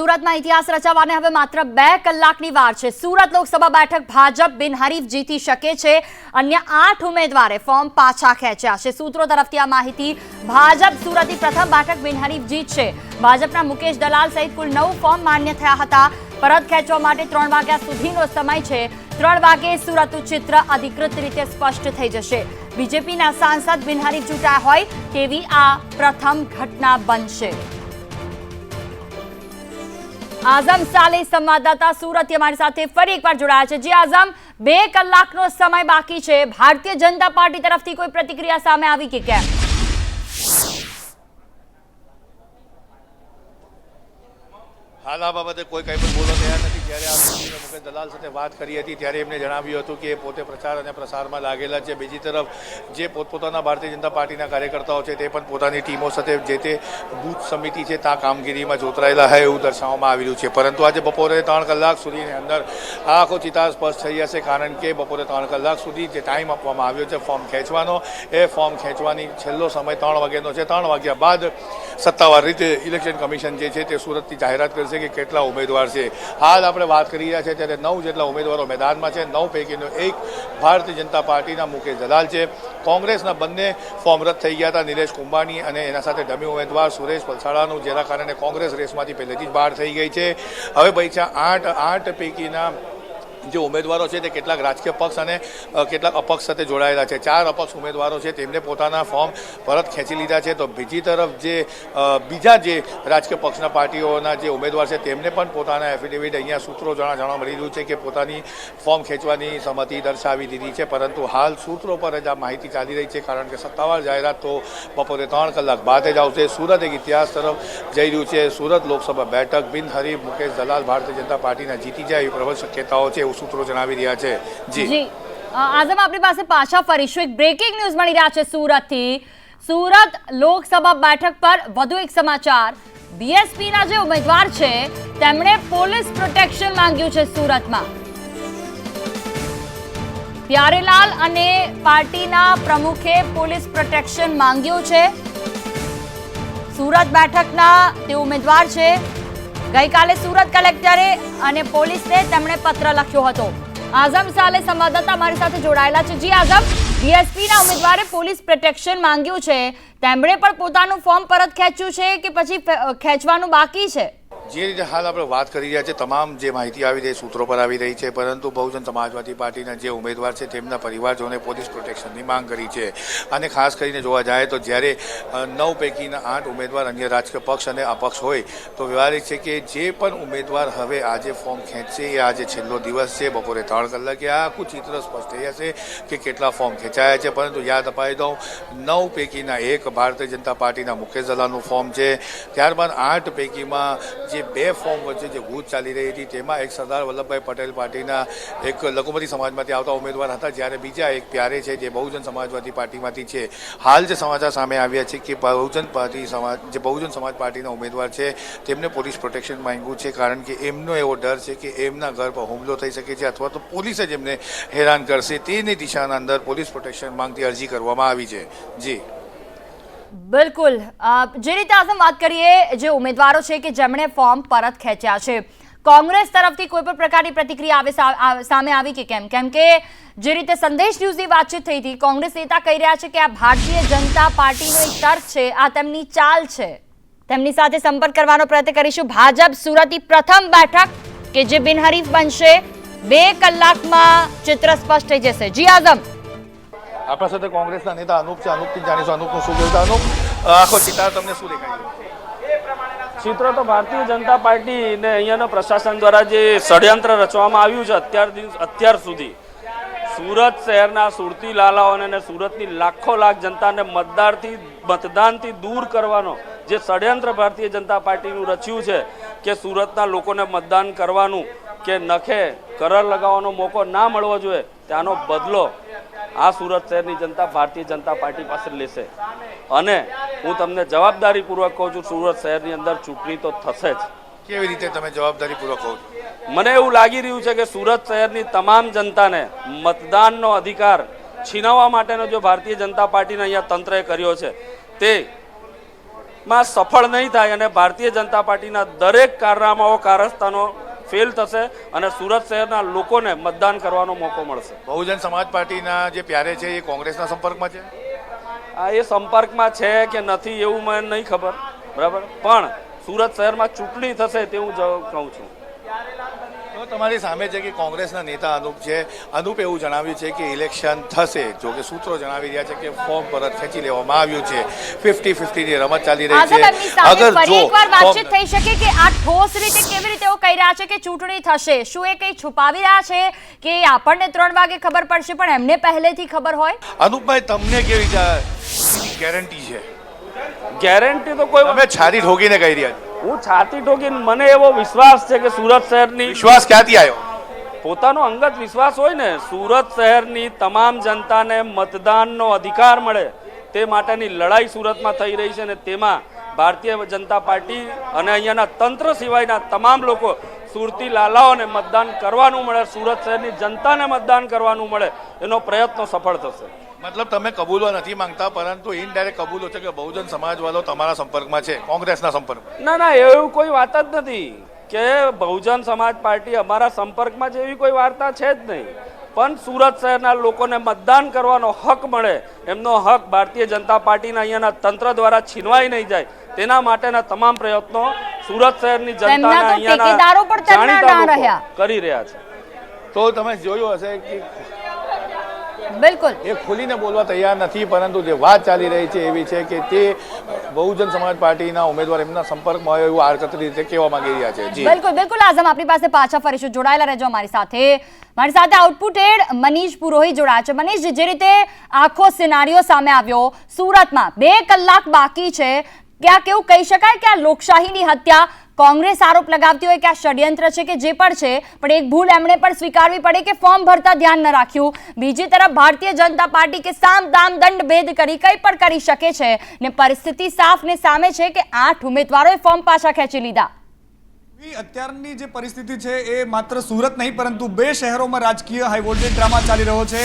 સુરતમાં ઇતિહાસ રચાવાને હવે માત્ર બે કલાકની વાર છે. સુરત લોકસભા બેઠક ભાજપ બિનહરીફ જીતી શકે છે. અન્ય આઠ ઉમેદવારે ફોર્મ પાછા ખેંચ્યા છે. સૂત્રો તરફથી આ માહિતી ભાજપ સુરતની પ્રથમ બેઠક બિનહરીફ જીતશે. ભાજપના મુકેશ દલાલ સહિત કુલ નવ ફોર્મ માન્ય થયા હતા. પરત ખેંચવા માટે ત્રણ વાગ્યા સુધીનો સમય છે. ત્રણ વાગે સુરતનું ચિત્ર અધિકૃત રીતે સ્પષ્ટ થઈ જશે. બીજેપીના સાંસદ બિનહરીફ ચૂંટાયા હોય તેવી આ પ્રથમ ઘટના બનશે. આઝમ સાલે સંવાદદાતા સુરત અમારી સાથે ફરી એકવાર જોડાયા છે. જે આઝમ, બે કલાકનો સમય બાકી છે. ભારતીય જનતા પાર્ટી તરફથી કોઈ પ્રતિક્રિયા સામે આવી કે કેમ? હાલ આ બાબતે કોઈ કઈ પણ બોલવા તૈયાર નથી. જ્યારે આ મુકેશ દલાલ સાથે વાત કરી હતી, ત્યારે એમને જણાવ્યું હતું કે પોતે પ્રચાર અને પ્રસારમાં લાગેલા છે. બીજી તરફ, જે પોતપોતાના ભારતીય જનતા પાર્ટીના કાર્યકર્તાઓ છે, તે પણ પોતાની ટીમો સાથે જે તે બૂથ સમિતિ છે ત્યાં કામગીરીમાં જોતરાયેલા હોય એવું દર્શાવવામાં આવી છે. પરંતુ આજે બપોરે ત્રણ કલાક સુધીની અંદર આ આખો ચિતાર સ્પષ્ટ થઈ જશે, કારણ કે બપોરે ત્રણ કલાક સુધી જે ટાઈમ આપવામાં આવ્યો છે, ફોર્મ ખેંચવાનો. એ ફોર્મ ખેંચવાની છેલ્લો સમય ત્રણ વાગ્યાનો છે. ત્રણ વાગ્યા બાદ સત્તાવાર રીતે ઇલેક્શન કમિશન જે છે તે સુરતથી જાહેરાત કરશે કે કેટલા ઉમેદવાર છે. હાલ આપણે વાત કરી રહ્યા છે, ત્યારે નવ જેટલા ઉમેદવારો મેદાનમાં છે, નવ પૈકીનો એક ભારતીય જનતા પાર્ટીના મુકેશ દલાલ છે. કોંગ્રેસના બંને ફોર્મ રદ થઈ ગયા હતા, નિલેશ કુંભાણી અને એના સાથે ડમી ઉમેદવાર સુરેશ પલસાડાનું જેના કારણે કોંગ્રેસ રેસમાંથી પહેલેથી જ બહાર થઈ ગઈ છે. હવે છે આઠ આઠ પૈકીના જે ઉમેદવારો છે તે કેટલાક રાજકીય પક્ષ અને કેટલાક અપક્ષ સાથે જોડાયેલા છે. ચાર અપક્ષ ઉમેદવારો છે, તેમને પોતાના ફોર્મ પરત ખેંચી લીધા છે. તો બીજી તરફ જે બીજા જે રાજકીય પક્ષના પાર્ટીઓના જે ઉમેદવાર છે, તેમને પણ પોતાના એફિડેવિટ અહીંયા સૂત્રો જાણવા જાણવા મળી રહ્યું છે કે પોતાની ફોર્મ ખેંચવાની સંમતિ દર્શાવી દીધી છે. પરંતુ હાલ સૂત્રો પર જ આ માહિતી ચાલી રહી છે. કારણ કે સત્તાવાર જાહેરાત તો બપોરે ત્રણ કલાક બાદ જ આવશે. સુરત એક ઇતિહાસ તરફ જઈ રહ્યું છે. સુરત લોકસભા બેઠક બિનહરીફ મુકેશ દલાલ ભારતીય જનતા પાર્ટીના જીતી જાય એવી પ્રબળ શક્યતાઓ છે. સૂત્રો જણાવી રહ્યા છે. જી. આઝમ, આપણી પાસે પાછા ફરીશું. એક બ્રેકિંગ ન્યૂઝ મળી રહ્યા છે સુરતથી. સુરત લોકસભા બેઠક પર વધુ એક સમાચાર. બીએસપીના જે ઉમેદવાર છે, તેમણે પોલીસ પ્રોટેક્શન માંગ્યું છે સુરતમાં. પ્યારેલાલ અને પાર્ટીના પ્રમુખે પોલીસ પ્રોટેક્શન માંગ્યું છે. સુરત બેઠકના તે ઉમેદવાર છે. ગઈકાલે સુરત કલેક્ટરે અને પોલીસને તેમણે પત્ર લખ્યો હતો. આઝમ સાલે સંવાદદાતા અમારી સાથે જોડાયેલા છે. જી આઝમ, ડીએસપીના ઉમેદવારે પોલીસ પ્રોટેક્શન માંગ્યું છે. તેમણે પણ પોતાનું ફોર્મ પરત ખેંચ્યું છે કે પછી ખેંચવાનું બાકી છે? જે રીતે હાલ આપણે વાત કરી રહ્યા છે, તમામ જે માહિતી આવી રહી, સૂત્રો પર આવી રહી છે, પરંતુ બહુજન સમાજવાદી પાર્ટીના જે ઉમેદવાર છે, તેમના પરિવારજોને પોલીસ પ્રોટેક્શનની માંગ કરી છે. અને ખાસ કરીને જોવા જાય તો જ્યારે નવ પૈકીના આઠ ઉમેદવાર અન્ય રાજકીય પક્ષ અને અપક્ષ હોય, તો વ્યવહારિક છે કે જે પણ ઉમેદવાર હવે આજે ફોર્મ ખેંચશે, એ આજે છેલ્લો દિવસ છે, બપોરે ત્રણ કલાકે. આખું ચિત્ર સ્પષ્ટ થઈ જશે કે કેટલા ફોર્મ ખેંચાયા છે, પરંતુ યાદ અપાવી દઉં, નવ પૈકીના એક ભારતીય જનતા પાર્ટીના મુકેશ દલાલનું ફોર્મ છે. ત્યારબાદ આઠ પૈકીમાં જે બે ફોર્મ વચ્ચે જે ગૂંચ ચાલી રહી હતી, તેમાં એક સરદાર વલ્લભભાઈ પટેલ પાર્ટીના એક લઘુમતી સમાજમાંથી આવતા ઉમેદવાર હતા, જ્યારે બીજા એક પ્યારે છે જે બહુજન સમાજવાદી પાર્ટીમાંથી છે. હાલ જે સમાચાર સામે આવ્યા છે કે બહુજન પાર્ટી સમાજ, જે બહુજન સમાજ પાર્ટીના ઉમેદવાર છે, તેમને પોલીસ પ્રોટેક્શન માંગ્યું છે, કારણ કે એમનો એવો ડર છે કે એમના ઘર પર હુમલો થઈ શકે છે અથવા તો પોલીસ જ એમને હેરાન કરશે. તેની દિશાના અંદર પોલીસ પ્રોટેક્શન માંગતી અરજી કરવામાં આવી છે. જી. બિલકુલ. જે રીતે આઝમ વાત કરીએ, જે ઉમેદવારો છે કે જેમણે ફોર્મ પરત ખેંચ્યા છે. કોંગ્રેસ તરફથી કોઈ પણ પ્રકારની પ્રતિક્રિયા આવે સામે આવી કે કેમ? કેમ કે જે રીતે સંદેશ ન્યૂઝની વાતચીત થઈ હતી, કોંગ્રેસ નેતા કહી રહ્યા છે કે આ ભારતીય જનતા પાર્ટીનો એક તર્ક છે, આ તેમની ચાલ છે. તેમની સાથે સંપર્ક કરવાનો પ્રયત્ન કરીશું. ભાજપ સુરતની પ્રથમ બેઠક કે જે બિનહરીફ બનશે, બે કલાકમાં ચિત્ર સ્પષ્ટ થઈ જશે. જી આઝમ. આપણા સાથે કોંગ્રેસના નેતા અનુપ છે. અનુપથી જાણીશું અનુપનું શું કહેવું અનુપ આખો ચિત્ર તમને શું દેખાય ચિત્ર તો ભારતીય જનતા પાર્ટી ને અહીંયાના પ્રશાસન દ્વારા જે ષડયંત્ર રચવામાં આવ્યું છે અત્યાર અત્યાર સુધી, સુરત શહેરના સુરતી લાલાઓને અને સુરતની લાખો લાખ જનતાને મતદારથી, મતદાનથી દૂર કરવાનો જે ષડયંત્ર ભારતીય જનતા પાર્ટીનું રચ્યું છે કે સુરતના લોકોને મતદાન કરવાનું કે નખે કરર લગાવવાનો મોકો ના મળવો જોઈએ, ત્યાંનો બદલો આ સુરત શહેરની જનતા ભારતીય જનતા પાર્ટી પાસે લેશે. અને હું તમને જવાબદારીપૂર્વક કહું છું સુરત શહેરની અંદર ચૂંટણી તો થશે જ. કેવી રીતે તમે જવાબદારીપૂર્વક કહો છો? મને એવું લાગી રહ્યું છે કે સુરત શહેરની તમામ જનતાને મતદાનનો અધિકાર છીનવવા માટેનો જો ભારતીય જનતા પાર્ટીને અહીંયા તંત્રએ કર્યો છે તે માં સફળ નહીં થાય અને ભારતીય જનતા પાર્ટીના દરેક કારનામાઓ કારસ્તાનો ફેલ થશે અને સુરત શહેરના લોકોને મતદાન કરવાનો મોકો મળશે. બહુજન સમાજ પાર્ટીના જે પ્યારે છે એ કોંગ્રેસના સંપર્કમાં છે? આ એ સંપર્કમાં છે કે નથી એવું મને નહીં ખબર બરાબર? પણ સુરત શહેરમાં ચૂંટણી થશે તેવું કહું છું. તો તમારી સામે છે કે કોંગ્રેસના નેતા અનુપ છે અનુપ એવું જણાવ્યું છે કે ઇલેક્શન થશે. જો કે સૂત્રો જણાવી રહ્યા છે કે ફોર્મ પરત ખેંચી લેવામાં આવ્યું છે. ફિફ્ટી ફિફ્ટીની રમત ચાલી રહી છે. અગર જો વાતચીત થઈ શકે કે આ ઠોસ રીતે કેવી રીતે એવું કહી રહ્યા છે કે ચૂંટણી થશે? શું એ કંઈ છુપાવી રહ્યા છે? કે આપણને ત્રણ વાગે ખબર પડશે પણ એમને પહેલેથી ખબર હોય? અનુપભાઈ તમને કેવી રીતે ગેરંટી છે? ગેરંટી તો કોઈ અમે છારી ઠોકીને કહી રહ્યા છો. હું છાતી ઠોકીને મને એવો વિશ્વાસ છે કે સુરત શહેરની વિશ્વાસ ક્યાંથી આવ્યો? પોતાનો અંગત વિશ્વાસ હોય ને સુરત શહેરની તમામ જનતાને મતદાનનો અધિકાર મળે તે માટેની લડાઈ સુરતમાં થઈ રહી છે ને તેમાં ભારતીય જનતા પાર્ટી અને અહીંયાના તંત્ર સિવાયના તમામ લોકો સુરતી લાલાઓને મતદાન કરવાનું મળે સુરત શહેરની જનતાને મતદાન કરવાનું મળે એનો પ્રયત્નો સફળ થશે. મતલબ તમે કબૂલો નથી માંગતા પરંતુ ઇનડાયરેક્ટ કબૂલો છે કે બહુજન સમાજવાળો તમારા સંપર્કમાં છે કોંગ્રેસના સંપર્કમાં. ના ના એવું કોઈ વાત જ નથી કે બહુજન સમાજ પાર્ટી અમારા સંપર્કમાં છે એવી કોઈ વાર્તા છે જ નહીં. પણ સુરત શહેરના લોકોને મતદાન કરવાનો હક મળે એમનો હક ભારતીય જનતા પાર્ટીના અહીંયાના તંત્ર દ્વારા છીનવાઈ નહીં જાય. તેના માટેના તમામ પ્રયત્નો સુરત શહેરની જનતાના તો ટેકેદારો પણ તેમના જાણીતા ના લોકો રહ્યા. કરી રહ્યા છે. તો તમે જોયું હશે કે બિલકુલ. એ ખુલીને બોલવા તૈયાર નથી પરંતુ જે વાત ચાલી રહી છે એવી છે કે તે બહુજન સમાજ પાર્ટીના ઉમેદવાર એમના સંપર્કમાં આવ્યો એવું આડકતરી રીતે કહેવા માંગી રહ્યા છે. બિલકુલ બિલકુલ. આઝમ આપણી પાસે પાછા ફરીશું. જોડાયેલા રહેજો અમારી સાથે. મારી સાથે આઉટપુટેડ મનીષ પુરોહિત જોડાયા છે. મનીષ જે રીતે આખો સિનારીઓ સામે આવ્યો સુરતમાં બે કલાક બાકી છે. ક્યાં કેવું કહી શકાય કે આ લોકશાહીની હત્યા કોંગ્રેસ આરોપ લગાવતી હોય કે આ ષડયંત્ર છે કે જે પણ છે, પણ એક ભૂલ એમણે પણ સ્વીકારવી પડે કે ફોર્મ ભરતા ધ્યાન ન રાખ્યું. બીજી તરફ ભારતીય જનતા પાર્ટી કે સામ દામ દંડ ભેદ કરી કંઈ પણ કરી શકે છે ને પરિસ્થિતિ સાફ ને સામે છે કે આઠ ઉમેદવારોએ ફોર્મ પાછા ખેંચી લીધા. અત્યારની જે પરિસ્થિતિ છે એ માત્ર સુરત નહીં, પરંતુ બે શહેરોમાં રાજકીય હાઈ વોલ્ટેજ ડ્રામા ચાલી રહ્યો છે.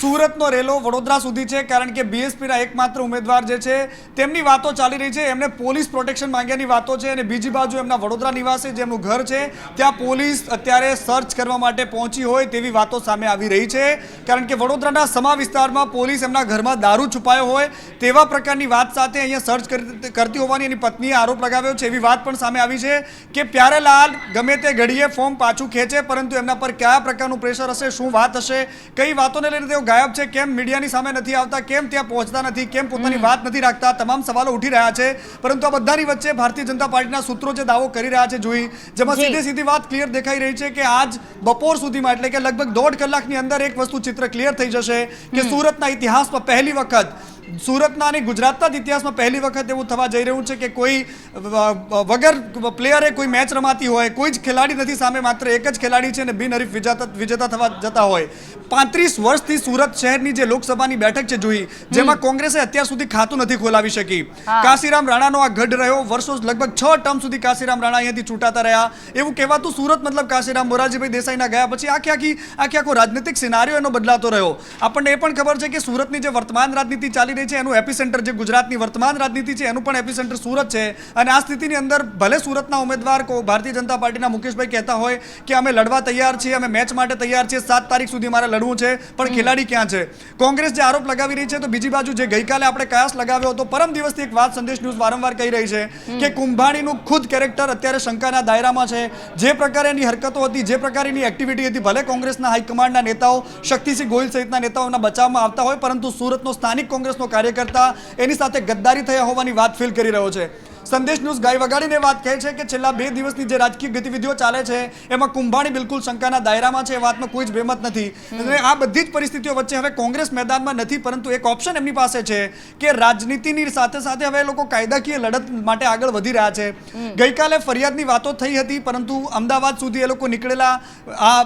સુરતનો રેલો વડોદરા સુધી છે, કારણ કે બીએસપીના એકમાત્ર ઉમેદવાર જે છે, તેમની વાતો ચાલી રહી છે. એમને પોલીસ પ્રોટેક્શન માંગ્યાની વાતો છે અને બીજી બાજુ એમના વડોદરા નિવાસે, જેમનું ઘર છે, ત્યાં પોલીસ અત્યારે સર્ચ કરવા માટે પહોંચી હોય તેવી વાતો સામે આવી રહી છે. કારણ કે વડોદરાના સમા વિસ્તારમાં પોલીસ એમના ઘરમાં દારૂ છુપાયો હોય તેવા પ્રકારની વાત સાથે અહીંયા સર્ચ કરતી હોવાની એની પત્નીએ આરોપ લગાવ્યો છે એવી વાત પણ સામે આવી છે કે પ્યારેલાલ ગમે તે ઘડીએ ફોર્મ પાછું ખેંચે પરંતુ એમના પર કયા પ્રકારનું પ્રેશર હશે શું વાત હશે કઈ વાતોને લઈને તેઓ ગાયબ છે કેમ મીડિયાની સામે નથી આવતા કેમ ત્યાં પહોંચતા નથી કેમ પોતાની વાત નથી રાખતા તમામ સવાલો ઉઠી રહ્યા છે પરંતુ આ બધાની વચ્ચે ભારતીય જનતા પાર્ટીના સૂત્રો જે દાવો કરી રહ્યા છે જોઈ જેમાં. સીધે સીધી વાત ક્લિયર દેખાઈ રહી છે કે આજ બપોર સુધીમાં એટલે કે લગભગ દોઢ કલાકની અંદર એક વસ્તુ ચિત્ર ક્લિયર થઈ જશે કે સુરતના ઇતિહાસમાં પહેલી વખત સુરતના અને ગુજરાતના જ ઇતિહાસમાં પહેલી વખત એવું થવા જઈ રહ્યું છે કે કોઈ વગર પ્લેયરે કોઈ મેચ રમાતી હોય કોઈ જ ખેલાડી નથી સામે માત્ર એક જ ખેલાડી છે અને બિનહરીફ વિજેતા વિજેતા થવા જતા હોય. પાંત્રીસ વર્ષથી સુરત શહેરની જે લોકસભાની બેઠક છે જોઈ જેમાં કોંગ્રેસે અત્યાર સુધી ખાતું નથી ખોલાવી શકી. કાશીરામ રાણાનો આ ગઢ રહ્યો વર્ષો લગભગ છ ટર્મ સુધી કાશીરામ રાણા અહીંયાથી ચૂંટાતા રહ્યા. એવું કહેવાતું સુરત મતલબ કાશીરામ મોરારજીભાઈ દેસાઈના ગયા પછી આખી આખી આખી આખો રાજનીતિક સિનારીઓ એનો બદલાતો રહ્યો. આપણને એ પણ ખબર છે કે સુરતની જે વર્તમાન રાજનીતિ ચાલી રહી છે એનું એપિસેન્ટર જે ગુજરાતની વર્તમાન રાજનીતિ છે એનું પણ એપિસેન્ટર સુરત છે. અને આ સ્થિતિની અંદર ભલે સુરતના ઉમેદવાર ભારતીય જનતા પાર્ટીના મુકેશભાઈ કહેતા હોય કે અમે લડવા તૈયાર છીએ અમે મેચ માટે તૈયાર છીએ સાત તારીખ સુધી મારે લડવું છે પણ ખેલાડી ક્યાં છે? કોંગ્રેસ જે આરોપ લગાવી રહી છે તો બીજી બાજુ જે ગઈકાલે આપણે કયાસ લગાવ્યો હતો પરમ દિવસથી એક વાત સંદેશ ન્યૂઝ વારંવાર કહી રહી છે કે કુંભાણીનું ખુદ કેરેક્ટર અત્યારે શંકાના દાયરામાં છે. જે પ્રકારે એની હરકતો હતી જે પ્રકારની એક્ટિવિટી હતી ભલે કોંગ્રેસના હાઈકમાન્ડના નેતાઓ શક્તિસિંહ ગોહિલ સહિતના નેતાઓના બચાવમાં આવતા હોય પરંતુ સુરતનો સ્થાનિક કોંગ્રેસનો કાર્યકર્તા એની સાથે ગદ્દારી થયા હોવાની વાત ફીલ કરી રહ્યો છે. સંદેશ ન્યૂઝ ગાય વગાડીને વાત કહે છે કે છેલ્લા બે દિવસની જે રાજકીય ગતિવિધિઓ ચાલે છે એમાં કુંભાણી બિલકુલ શંકાના દાયરામાં છે એ વાતમાં કોઈ જ બેમત નથી. અને આ બધી જ પરિસ્થિતિઓ વચ્ચે હવે કોંગ્રેસ મેદાનમાં નથી પરંતુ એક ઓપ્શન એમની પાસે છે કે રાજનીતિની સાથે સાથે હવે એ લોકો કાયદાકીય લડત માટે આગળ વધી રહ્યા છે. ગઈકાલે ફરિયાદની વાતો થઈ હતી પરંતુ અમદાવાદ સુધી એ લોકો નીકળેલા આ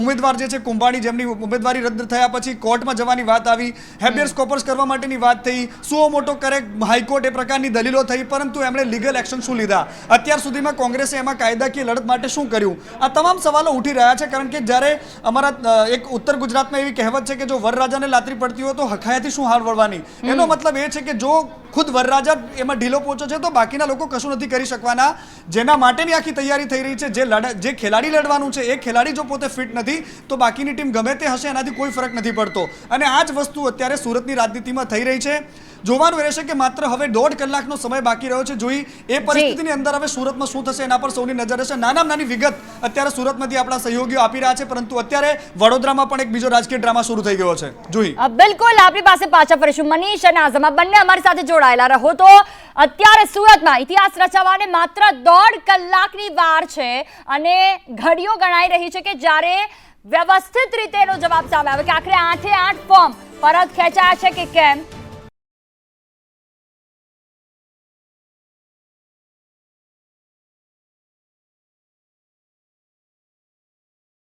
ઉમેદવાર જે છે કુંભાણી જેમની ઉમેદવારી રદ થયા પછી કોર્ટમાં જવાની વાત આવી. હેબિયસ કોપર્સ કરવા માટેની વાત થઈ. સુઓ મોટો કરે હાઈકોર્ટ એ પ્રકારની દલીલો થઈ પરંતુ પરંતુ એમણે લીગલ એક્શન શું લીધા? અત્યાર સુધીમાં કોંગ્રેસે એમાં કાયદાકીય લડત માટે શું કર્યું? આ તમામ સવાલો ઉઠી રહ્યા છે કારણ કે જ્યારે અમારા એક ઉત્તર ગુજરાતમાં એવી કહેવત છે કે જો વરરાજાને લાતરી પડતી હોય તો હખાયાથી શું હાર વળવાની? એનો મતલબ એ છે કે જો ખુદ વરરાજા એમાં ઢીલો પહોંચો છે તો બાકીના લોકો કશું નથી કરી શકવાના. જેના માટેની આખી તૈયારી થઈ રહી છે, જે લડા, જે ખેલાડી લડવાનું છે, એ ખેલાડી જો પોતે ફિટ નથી, તો બાકીની ટીમ ગમે તે હશે, એનાથી કોઈ ફરક નથી પડતો. અને આ જ વસ્તુ અત્યારે સુરતની રાજનીતિમાં થઈ રહી છે. જોવાનું રહેશે કે માત્ર હવે દોઢ કલાકનો સમય બાકી રહ્યો છે. જોઈ એ પરિસ્થિતિની અંદર હવે સુરતમાં શું થશે એના પર સૌની નજર હશે નાના નાની વિગત અત્યારે સુરતમાંથી આપણા સહયોગીઓ આપી રહ્યા છે પરંતુ અત્યારે વડોદરામાં પણ એક બીજો રાજકીય ડ્રામા શરૂ થઈ ગયો છે. જોઈ. બિલકુલ આપણી પાસે પાછા ફરીશું. મનીષ અને આઝમ બંને અમારી સાથે જોડાયેલા રહો તો અત્યારે સુરતમાં ઇતિહાસ રચાવાને માત્ર દોઢ કલાકની વાર છે અને ઘડીઓ ગણાઈ રહી છે કે જ્યારે વ્યવસ્થિત રીતે એનો જવાબ સામે આવે કે આખરે આઠે આઠ ફોર્મ પરત ખેંચાયા છે કે કેમ?